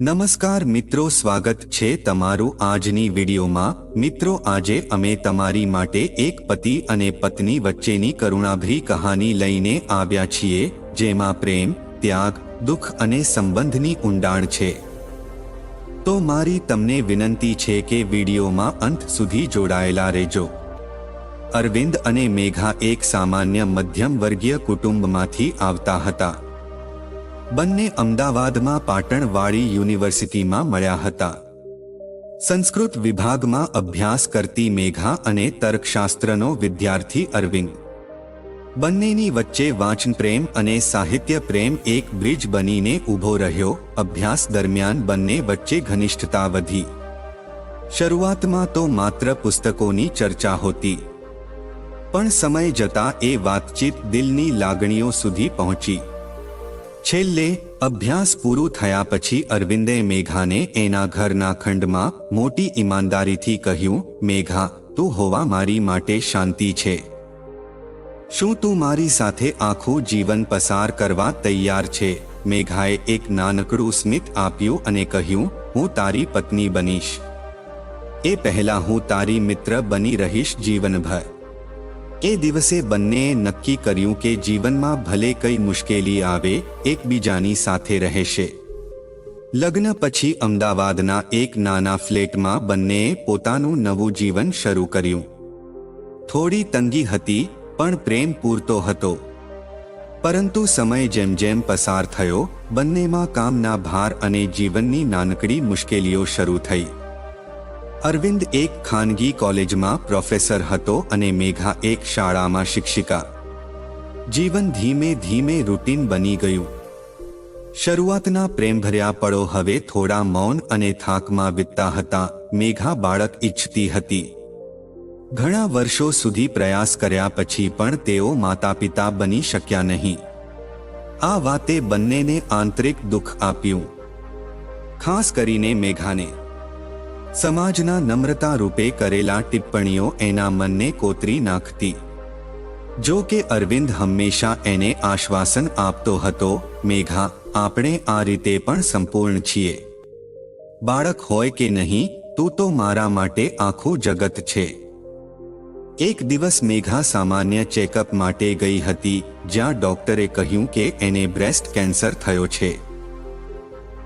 નમસ્કાર મિત્રો, સ્વાગત છે તમારું આજની વિડીયોમાં. મિત્રો, આજે અમે તમારી માટે એક પતિ અને પત્ની વચ્ચેની કરુણાભરી કહાની લઈને આવ્યા છીએ, જેમાં પ્રેમ, ત્યાગ, દુઃખ અને સંબંધની ઊંડાણ છે. તો મારી તમને વિનંતી છે કે વિડીયોમાં અંત સુધી જોડાયેલા રહેજો. અરવિંદ અને મેઘા એક સામાન્ય મધ્યમ વર્ગીય કુટુંબમાંથી આવતા હતા. બંને અમદાવાદમાં પાટણવાળી યુનિવર્સિટીમાં મળ્યા હતા. સંસ્કૃત વિભાગમાં અભ્યાસ કરતી મેઘા અને તર્કશાસ્ત્રનો વિદ્યાર્થી અરવિંદ. બંનેની વચ્ચે વાંચન પ્રેમ અને સાહિત્ય પ્રેમ એક બ્રિજ બનીને ઊભો રહ્યો, અભ્યાસ દરમિયાન બંને વચ્ચે ઘનિષ્ઠતા વધી. શરૂઆતમાં તો માત્ર પુસ્તકોની ચર્ચા હોતી. પણ સમય જતાં એ વાતચીત દિલની લાગણીઓ સુધી પહોંચી. છેલ્લે અભ્યાસ પૂરું થયા પછી અરવિંદે મેઘાને એના ઘરના ખંડમાં મોટી ઈમાનદારીથી કહ્યું, મેઘા, તું હોવા મારી માટે શાંતિ છે. શું તું મારી સાથે આખું જીવન પસાર કરવા તૈયાર છે? મેઘાએ એક નાનકડું સ્મિત આપ્યું અને કહ્યું, હું તારી પત્ની બનીશ. એ પહેલા હું તારી મિત્ર બની રહીશ જીવનભર. એ દિવસે બંનેએ નક્કી કર્યું કે જીવનમાં ભલે કઈ મુશ્કેલી આવે, એકબીજાની સાથે રહેશે. લગ્ન પછી અમદાવાદના એક નાના ફ્લેટમાં બંનેએ પોતાનું નવું જીવન શરૂ કર્યું. થોડી તંગી હતી, પણ પ્રેમ પૂરતો હતો. પરંતુ સમય જેમ જેમ પસાર થયો, બંનેમાં કામના ભાર અને જીવનની નાનકડી મુશ્કેલીઓ શરૂ થઈ. અરવિંદ એક ખાનગી કોલેજમાં પ્રોફેસર હતો અને મેઘા એક શાળામાં શિક્ષિકા. જીવન ધીમે ધીમે રૂટીન બની ગયું. શરૂઆતના પ્રેમભર્યા પળો હવે થોડા મૌન અને થાકમાં વીતતા હતા, મેઘા બાળક ઈચ્છતી હતી. ઘણા વર્ષો સુધી પ્રયાસ કર્યા પછી પણ તેઓ માતા પિતા બની શક્યા નહીં. આ વાતે બંનેને આંતરિક દુઃખ આપ્યું. ખાસ કરીને મેઘાને. સમાજના નમ્રતા રૂપે કરેલા ટિપ્પણીઓ એના મનને કોતરી નાખતી. જો કે અરવિંદ હંમેશા એને આશ્વાસન આપતો હતો, મેઘા, આપણે આ રીતે પણ સંપૂર્ણ છીએ. બાળક હોય કે નહીં, તું તો મારા માટે આખું જગત છે. એક દિવસ મેઘા સામાન્ય ચેકઅપ માટે ગઈ હતી, જ્યાં ડોક્ટરે કહ્યું કે એને બ્રેસ્ટ કેન્સર થયો છે.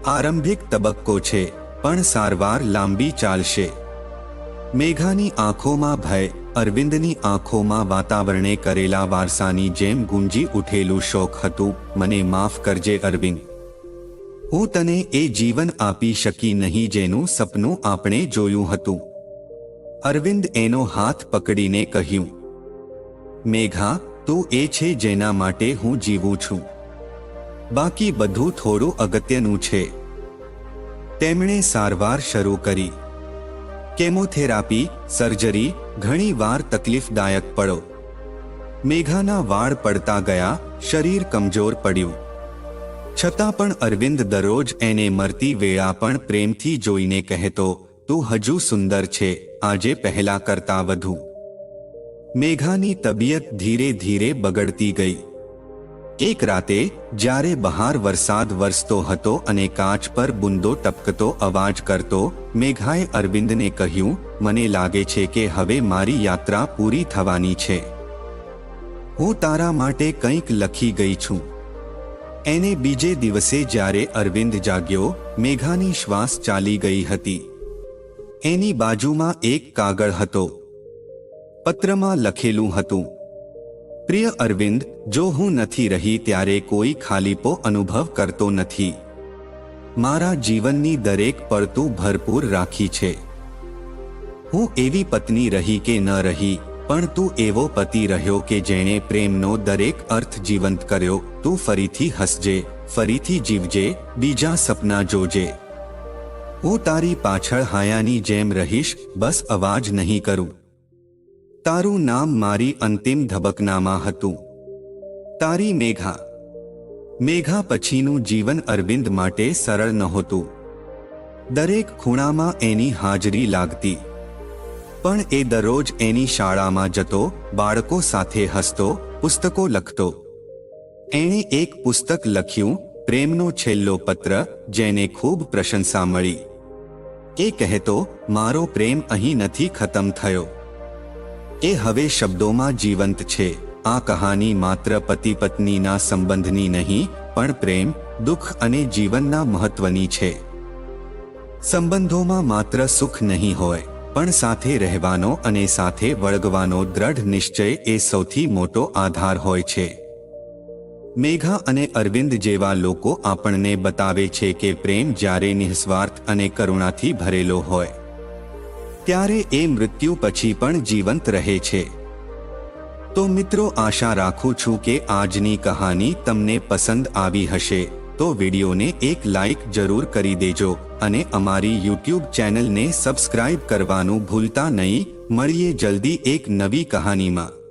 આરંભિક તબક્કો છે. પણ સારવાર લાંબી ચાલશે. મેઘાની આંખોમાં ભય, અરવિંદની આંખોમાં વાતાવરણે કરેલા વારસાની જેમ ગુંજી ઉઠેલું શોખ હતું, મને માફ કરજે અરવિંદ. હું તને એ જીવન આપી શકી નહીં જેનું સપનું આપણે જોયું હતું. અરવિંદ એનો હાથ પકડીને કહ્યું, મેઘા, તું એ છે જેના માટે હું જીવું છું. બાકી બધું થોડું અગત્યનું છે. તેમણે સારવાર શરૂ કરી. કેમોથેરાપી, સર્જરી ઘણીવાર તકલીફદાયક પડો. મેઘાના વાળ પડતા ગયા, શરીર કમજોર પડ્યું. છતાં પણ અરવિંદ દરરોજ એને મરતી વેળા પણ પ્રેમથી જોઈને કહેતો, તું હજુ સુંદર છે, આજે પહેલા કરતા વધુ. મેઘાની તબિયત ધીરે ધીરે બગડતી ગઈ. એક રાતે, જ્યારે બહાર વરસાદ વરસતો હતો અને કાચ પર બુંદો ટપકતો અવાજ કરતો, મેઘાએ અરવિંદને કહ્યું, મને લાગે છે કે હવે મારી યાત્રા પૂરી થવાની છે. હું તારા માટે કંઈક લખી ગઈ છું. એને બીજે દિવસે જ્યારે અરવિંદ જાગ્યો, મેઘાની શ્વાસ ચાલી ગઈ હતી. એની બાજુમાં એક કાગળ હતો. પત્રમાં લખેલું હતું પ્રિય અરવિંદ, જો હું નથી રહી ત્યારે કોઈ ખાલીપો અનુભવ કરતો નથી. મારા જીવનની દરેક પડતું ભરપૂર રાખી છે. હું એવી પત્ની રહી કે ન રહી, પણ તું એવો પતિ રહ્યો કે જેણે પ્રેમનો દરેક અર્થ જીવંત કર્યો. તું ફરીથી હસજે, ફરીથી જીવજે, બીજા સપના જોજે. હું તારી પાછળ હાયાની જેમ રહીશ, બસ અવાજ નહીં કરું. તારું નામ મારી અંતિમ ધબકનામાં હતું. તારી મેઘા. મેઘા પછીનું જીવન અરવિંદ માટે સરળ નહોતું. દરેક ખૂણામાં એની હાજરી લાગતી. પણ એ દરરોજ એની શાળામાં જતો, બાળકો સાથે હસતો, પુસ્તકો લખતો. એણે એક પુસ્તક લખ્યું, પ્રેમનો છેલ્લો પત્ર, જેને ખૂબ પ્રશંસા મળી. એ કહેતો, મારો પ્રેમ અહીં નથી ખતમ થયો. એ હવે શબ્દોમાં જીવંત છે. આ કહાની માત્ર પતિ પત્નીના સંબંધની નહીં, પણ પ્રેમ, દુઃખ અને જીવનના મહત્વની છે. સંબંધોમાં માત્ર સુખ નહીં હોય, પણ સાથે રહેવાનો અને સાથે વળગવાનો દ્રઢ નિશ્ચય એ સૌથી મોટો આધાર હોય છે. મેઘા અને અરવિંદ જેવા લોકો આપણને બતાવે છે કે પ્રેમ જ્યારે નિઃસ્વાર્થ અને કરુણાથી ભરેલો હોય. ત્યારે એ મૃત્યુ પછી પણ જીવંત રહે છે. તો મિત્રો, આશા રાખું છું કે આજની કહાની તમને પસંદ આવી હશે. તો વિડીયોને એક લાઈક જરૂર કરી દેજો અને અમારી યુટ્યુબ ચેનલને સબસ્ક્રાઇબ કરવાનું ભૂલતા નહીં. મળીએ જલ્દી એક નવી કહાનીમાં.